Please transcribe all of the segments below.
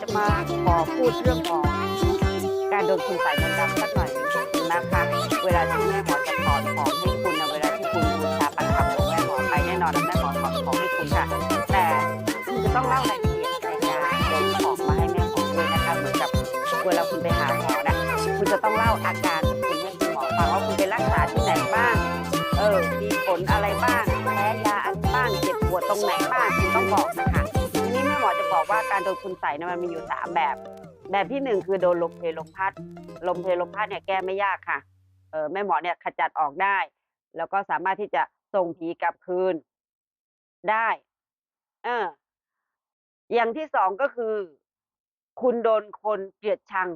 จะมาขอพูดเรื่องของการโดนคุณใส่มนต์ดำสักหน่อยนะคะ เวลาที่แม่หมอจะถอนของให้คุณนะเวลาที่คุณบูชาประคำของแม่หมอไปแน่นอนนะแม่หมอถอนของให้คุณค่ะ แต่คุณจะต้องเล่ารายละเอียดในการโดนของมาให้แม่หมอด้วยนะคะเหมือนกับเวลาคุณไปหาหมอนะคุณจะต้องเล่าอาการของคุณให้คุณหมอฟังว่าคุณไปรักษาที่ไหนบ้างเออมีผลอะไรบ้างแพ้ยาอันบ้างเจ็บปวดตรงไหนบ้างคุณต้องบอกนะ ว่าการโดนคุณใส่เนยมันมีอยู่สามแบบ แบบที่หนึ่งคือโดนลมเพลลมพัด ลมเพลลมพัดเนี่ยแก้ไม่ยากค่ะเออแม่หมอเนี่ยขจัดออกได้ แล้วก็สามารถที่จะส่งผีกลับคืนได้ เออ อย่างที่สองก็คือ คุณโดนคนเกลียดชัง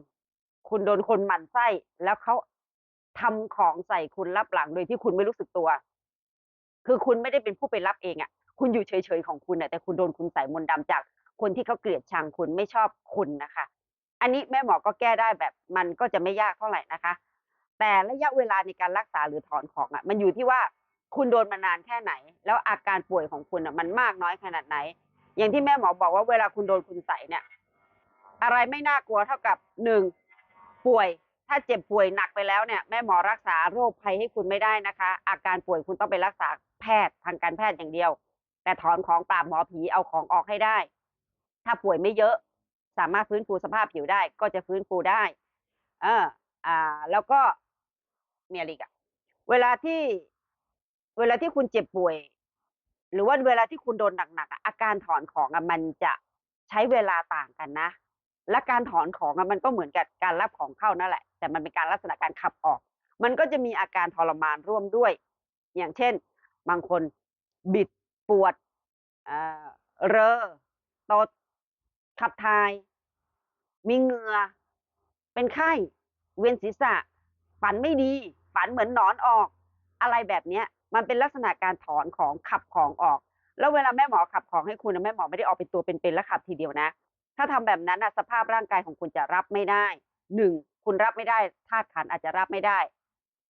คุณโดนคนหมั่นไส้ แล้วเขาทำของใส่คุณรับหลังโดยที่คุณไม่รู้สึกตัว คือคุณไม่ได้เป็นผู้ไปรับเองอะ่ะ คุณอยู่เฉยๆของคุณน่ะแต่คุณโดนคุณใส่มนต์ดำจาก คนที่เขาเกลียดชังคุณไม่ชอบคุณนะคะ อันนี้แม่หมอก็แก้ได้แบบมันก็จะไม่ยากเท่าไหร่นะคะ แต่ระยะเวลาในการรักษาหรือถอนของอะ มันอยู่ที่ว่าคุณโดนมานานแค่ไหน แล้วอาการป่วยของคุณอะมันมากน้อยขนาดไหน อย่างที่แม่หมอบอกว่าเวลาคุณโดนคุณใส่เนี่ย อะไรไม่น่ากลัวเท่ากับหนึ่งป่วยถ้าเจ็บป่วยหนักไปแล้วเนี่ยแม่หมอรักษาโรคภัยให้คุณไม่ได้นะคะ อาการป่วยคุณต้องไปรักษาแพทย์ทางการแพทย์อย่างเดียว แต่ถอนของปราบหมอผีเอาของออกให้ได้ ถ้าป่วยไม่เยอะสามารถฟื้นฟูสภาพผิวได้ ก็จะฟื้นฟูได้ เออ อ่า แล้วก็มีอะไรกอะเวลาที่ เวลาที่คุณเจ็บป่วย หรือว่าเวลาที่คุณโดนหนักๆอะอาการถอนของอะมันจะใช้เวลาต่างกันนะ และการถอนของอะมันก็เหมือนกับการรับของเข้านั่นแหละ แต่มันเป็นการลักษณะการขับออก มันก็จะมีอาการทรมานร่วมด้วย อย่างเช่น บางคนบิดปวดเอ่อเรอตด ขับถ่าย มีเหงื่อ เป็นไข้ เวียนศีรษะ ฝันไม่ดี ฝันเหมือนหนอนออก อะไรแบบเนี้ย มันเป็นลักษณะการถอนของขับของออก แล้วเวลาแม่หมอขับของให้คุณนะแม่หมอไม่ได้ออกเป็นตัวเป็นๆแล้วขับทีเดียวนะ ถ้าทำแบบนั้นนะสภาพร่างกายของคุณจะรับไม่ได้หนึ่งคุณรับไม่ได้ธาตุขันอาจจะรับไม่ได้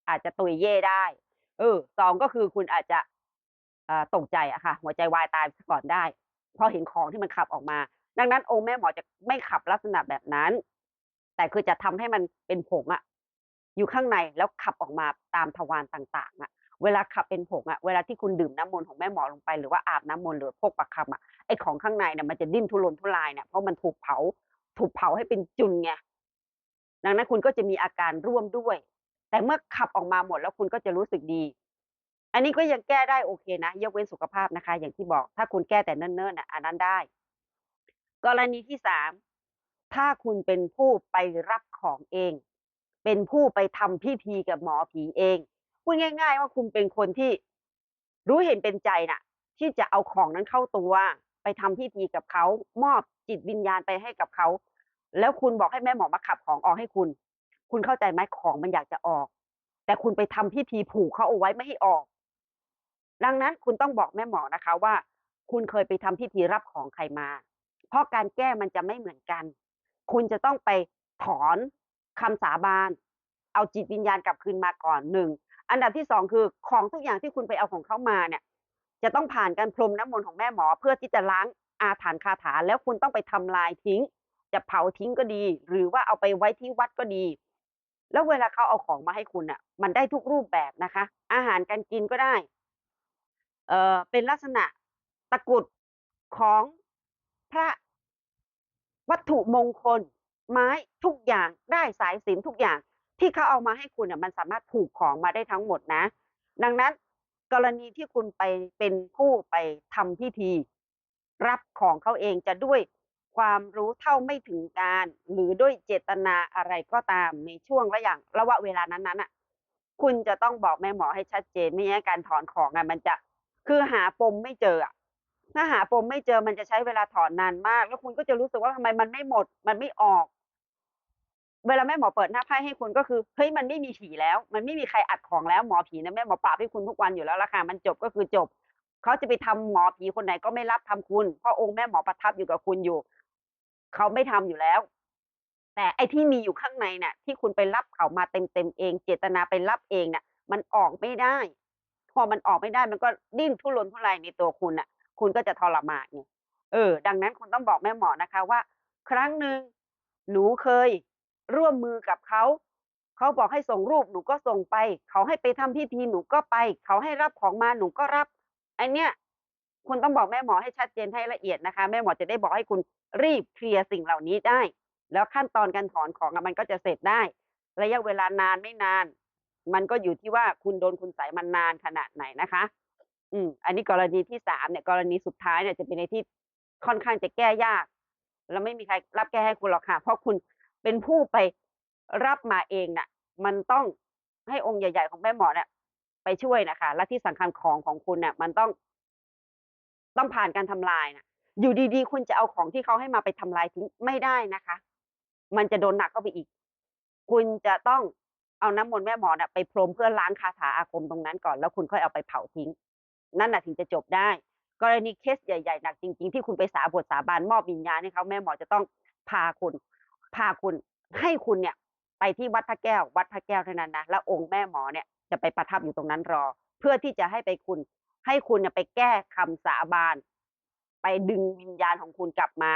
อาจจะตุยเย่ได้ เออสองก็คือคุณอาจจะตกใจอะค่ะ หัวใจวายตายก่อนได้ เพราะเห็นของที่มันขับออกมา ดังนั้นองค์แม่หมอจะไม่ขับลักษณะแบบนั้น แต่คือจะทำให้มันเป็นผงอะอยู่ข้างในแล้วขับออกมาตามทวารต่างๆอะเวลาขับเป็นผงอะเวลาที่คุณดื่มน้ำมนต์ของแม่หมอลงไปหรือว่าอาบน้ำมนต์หรือพวกประคำอะไอของข้างในเนี่ยมันจะดิ้นทุรนทุรายเนี่ยเพราะมันถูกเผา ถูกเผาให้เป็นจุนไงดังนั้นคุณก็จะมีอาการร่วมด้วย แต่เมื่อขับออกมาหมดแล้วคุณก็จะรู้สึกดี อันนี้ก็ยังแก้ได้โอเคนะ ยกเว้นสุขภาพนะคะ อย่างที่บอก ถ้าคุณแก้แต่เนิ่นๆน่ะอันนั้นได้ กรณีที่สามถ้าคุณเป็นผู้ไปรับของเอง เป็นผู้ไปทำพิธีกับหมอผีเองพูดง่าย ๆ ว่าคุณเป็นคนที่รู้เห็นเป็นใจน่ะ ที่จะเอาของนั้นเข้าตัวไปทำพิธีกับเขามอบจิตวิญญาณไปให้กับเขาแล้วคุณบอกให้แม่หมอมาขับของออกให้คุณ คุณเข้าใจไหมของมันอยากจะออก แต่คุณไปทำพิธีผูกเขาเอาไว้ไม่ให้ออก ดังนั้นคุณต้องบอกแม่หมอนะคะว่า คุณเคยไปทำพิธีรับของใครมา ราะการแก้มันจะไม่เหมือนกัน คุณจะต้องไปถอนคำสาบาน เอาจิตวิญญาณกลับคืนมาก่อนหนึ่ง อันดับที่สองคือของทุกอย่างที่คุณไปเอาของเขามาเนี่ย จะต้องผ่านการพรมน้ำมนต์ของแม่หมอ เพื่อที่จะล้างอาถรรพ์คาถา แล้วคุณต้องไปทำลายทิ้ง จะเผาทิ้งก็ดี หรือว่าเอาไปไว้ที่วัดก็ดี แล้วเวลาเขาเอาของมาให้คุณอะ มันได้ทุกรูปแบบนะคะ อาหารการกินก็ได้ เอ่อเป็นลักษณะตะกุดของพระ วัตถุมงคล ไม้ทุกอย่างได้สายสิญจนทุกอย่าง ที่เขาเอามาให้คุณอะมันสามารถผูกของมาได้ทั้งหมดนะ ดังนั้นกรณีที่คุณไปเป็นผู้ไปทำพิธี รับของเขาเองจะด้วยความรู้เท่าไม่ถึงการ หรือด้วยเจตนาอะไรก็ตามในช่วงระหว่างระว่างเวลานั้นๆอะคุณจะต้องบอกแม่หมอให้ชัดเจนไม่งั้นการถอนของอะมันจะคือหาปมไม่เจออะ ถ้าหาปมไม่เจอมันจะใช้เวลาถอนนานมาก แล้วคุณก็จะรู้สึกว่าทำไมมันไม่หมด มันไม่ออก เวลาแม่หมอเปิดหน้าไพ่ให้คุณก็คือเฮ้ยมันไม่มีผีแล้ว มันไม่มีใครอัดของแล้วหมอผีนะแม่หมอปราบให้คุณทุกวันอยู่แล้วละค่ะมันจบก็คือจบเขาจะไปทำหมอผีคนไหนก็ไม่รับทำคุณเพราะองค์แม่หมอประทับอยู่กับคุณอยู่เขาไม่ทำอยู่แล้ว แต่ไอ้ที่มีอยู่ข้างในเนี่ยที่คุณไปรับเขามาเต็มเต็มๆเอง เจตนาไปรับเองเนี่ยมันออกไม่ได้ พอมันออกไม่ได้มันก็ดิ้นทุรนทุรายในตัวคุณน่ะ คุณก็จะทรมานไงเออ ดังนั้นคุณต้องบอกแม่หมอนะคะว่า ครั้งหนึ่งหนูเคยร่วมมือกับเขา เขาบอกให้ส่งรูปหนูก็ส่งไป เขาให้ไปทำพิธีหนูก็ไป เขาให้รับของมาหนูก็รับอันเนี้ยคุณต้องบอกแม่หมอให้ชัดเจนให้ละเอียดนะคะ แม่หมอจะได้บอกให้คุณรีบเคลียร์สิ่งเหล่านี้ได้ แล้วขั้นตอนการถอนของมันก็จะเสร็จได้ ระยะเวลานานไม่นาน มันก็อยู่ที่ว่าคุณโดนคุณใส่มันนานขนาดไหนนะคะ อืมอันนี้กรณีที่สามเนี่ยกรณีสุดท้ายเนี่ยจะเป็นในที่ค่อนข้างจะแก้ยาก แล้วไม่มีใครรับแก้ให้คุณหรอกค่ะ เพราะคุณเป็นผู้ไปรับมาเองน่ะ มันต้องให้องค์ใหญ่ๆของแม่หมอเนี่ยไปช่วยนะคะ และที่สำคัญของของคุณเนี่ยมันต้อง ต้องผ่านการทำลายนะอยู่ดีๆ คุณจะเอาของที่เขาให้มาไปทำลายทิ้งไม่ได้นะคะ มันจะโดนหนักเข้าไปอีก คุณจะต้องเอาน้ำมนต์แม่หมอน่ะไปพรมเพื่อล้างคาถาอาคมตรงนั้นก่อน แล้วคุณค่อยเอาไปเผาทิ้ง นั่นน่ะถึงจะจบได้ กรณีเคสใหญ่ๆหนักจริง ๆ ที่คุณไปสาบทสาบานมอบวิญญาณให้เขาแม่หมอจะต้องพาคุณพาคุณให้คุณเนี่ยไปที่วัดพระแก้ว วัดพระแก้วเท่านั้นนะแล้วองค์แม่หมอเนี่ยจะไปประทับอยู่ตรงนั้นรอ เพื่อที่จะให้ไปคุณ ให้คุณเนี่ยไปแก้คำสาบานไปดึงวิญญาณของคุณกลับมา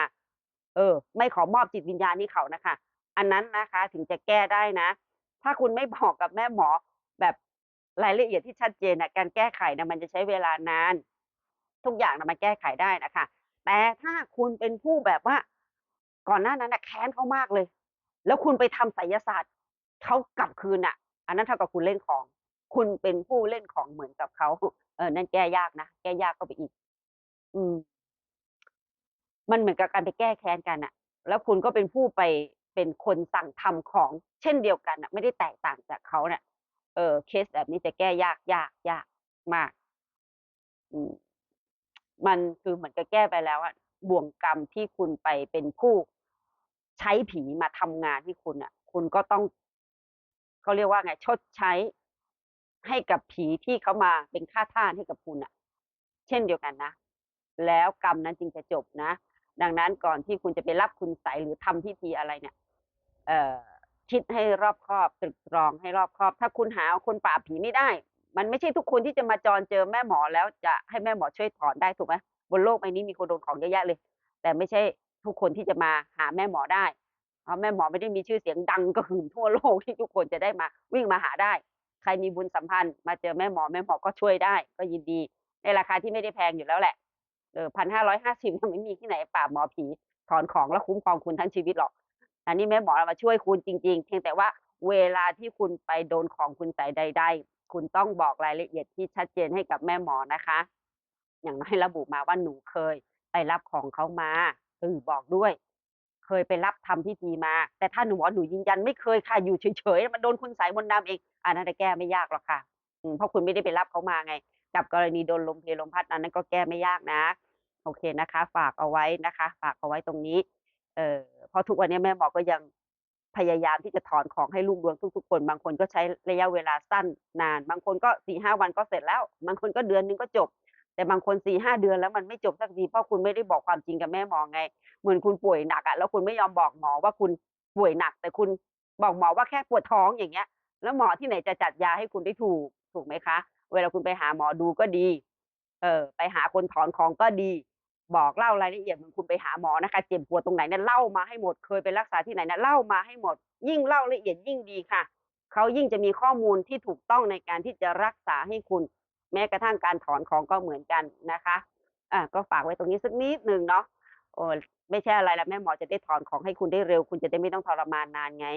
เออ ไม่ขอมอบจิตวิญญาณให้เขานะคะ อันนั้นนะคะถึงจะแก้ได้นะ ถ้าคุณไม่บอกกับแม่หมอแบบ รายละเอียดที่ชัดเจนนะการแก้ไขนะมันจะใช้เวลานาน ทุกอย่างนะมันแก้ไขได้นะคะ แต่ถ้าคุณเป็นผู้แบบว่า ก่อนหน้านั้นนะแค้นเขามากเลย แล้วคุณไปทำไสยศาสตร์เขากลับคืนอะ อันนั้นเท่ากับคุณเล่นของ คุณเป็นผู้เล่นของเหมือนกับเขาเออนั่นแก้ยากนะแก้ยากก็ไปอีก อืม มันเหมือนกับการไปแก้แค้นกันอะแล้วคุณก็เป็นผู้ไปเป็นคนสั่งทำของ เช่นเดียวกันอะไม่ได้แตกต่างจากเขาเนี่ย เออเคสแบบนี้จะแก้ยากยากยากมากมันคือเหมือนกับแก้ไปแล้วอะบ่วงกรรมที่คุณไปเป็นผู้ใช้ผีมาทำงานให้คุณอะคุณก็ต้องเขาเรียกว่าไงชดใช้ให้กับผีที่เขามาเป็นค่าท่านให้กับคุณอะเช่นเดียวกันนะแล้วกรรมนั้นจึงจะจบนะ ดังนั้นก่อนที่คุณจะไปรับคุณใสหรือทำพิธีอะไรเนี่ย เอ่อ คิดให้รอบคอบตรึกตรองให้รอบคอบ ถ้าคุณหาคนปราบผีไม่ได้ มันไม่ใช่ทุกคนที่จะมาจรเจอแม่หมอแล้วจะให้แม่หมอช่วยถอนได้ถูกไหมบนโลกใบนี้มีคนโดนของเยอะแยะเลย แต่ไม่ใช่ทุกคนที่จะมาหาแม่หมอได้เพราะแม่หมอไม่ได้มีชื่อเสียงดังกระหึ่มทั่วโลกที่ทุกคนจะได้มาวิ่งมาหาได้ ใครมีบุญสัมพันธ์ มาเจอแม่หมอแม่หมอก็ช่วยได้ ก็ยินดี ในราคาที่ไม่ได้แพงอยู่แล้วแหละเออพันห้าร้อยห้าสิบไม่มีที่ไหนปราบหมอผีถอนของแล้วคุ้มครองคุณทั้งชีวิตหรอก อันนี้แม่หมอมาช่วยคุณจริง ๆ เพียงแต่ว่าเวลาที่คุณไปโดนของคุณใส่ใด ๆ คุณต้องบอกรายละเอียดที่ชัดเจนให้กับแม่หมอนะคะ อย่างน้อยระบุมาว่าหนูเคยไปรับของเขามาเออบอกด้วย เคยไปรับทำพิธีมา แต่ถ้าหนูบอหนูยืนยันไม่เคยค่ะอยู่เฉยๆมันโดนคุณใส่มนต์ดำเองอันนั้นจะแก้ไม่ยากหรอกค่ะเพราะคุณไม่ได้ไปรับเขามาไง กับกรณีโดนลมเพลลมพัดอันนั้นก็แก้ไม่ยากนะ โอเคนะคะ ฝากเอาไว้นะคะ ฝากเอาไว้ตรงนี้ เออเพราะทุกวันนี้แม่หมอก็ยังพยายามที่จะถอนของให้ลูกดวงทุกๆคน บางคนก็ใช้ระยะเวลาสั้นนาน บางคนก็สี่ห้าวันก็เสร็จแล้ว บางคนก็เดือนนึงก็จบ แต่บางคนสี่ห้าเดือนแล้วมันไม่จบสักทีเพราะคุณไม่ได้บอกความจริงกับแม่หมอไง เหมือนคุณป่วยหนักอะแล้วคุณไม่ยอมบอกหมอว่าคุณป่วยหนัก แต่คุณบอกหมอว่าแค่ปวดท้องอย่างเงี้ย แล้วหมอที่ไหนจะจัดยาให้คุณได้ถูกถูกไหมคะ เวลาคุณไปหาหมอดูก็ดี เออไปหาคนถอนของก็ดี บอกเล่ารายละเอียดเหมือนคุณไปหาหมอนะคะเจ็บปวดตรงไหนเนี่ยเล่ามาให้หมดเคยไปรักษาที่ไหนเนี่ยเล่ามาให้หมด ยิ่งเล่าละเอียดยิ่งดีค่ะเขายิ่งจะมีข้อมูลที่ถูกต้องในการที่จะรักษาให้คุณ แม้กระทั่งการถอนของก็เหมือนกันนะคะอะก็ฝากไว้ตรงนี้สักนิดหนึ่งเนาะโอ้ไม่ใช่อะไรแล้วแม่หมอจะได้ถอนของให้คุณได้เร็ว คุณจะได้ไม่ต้องทรมานนานไง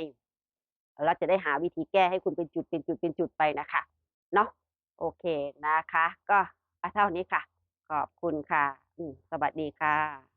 แล้วจะได้หาวิธีแก้ให้คุณเป็นจุดเป็นจุดเป็นจุดไปนะคะเนาะโอเคนะคะ ก็อะเท่านี้ค่ะ ขอบคุณค่ะ สวัสดีค่ะ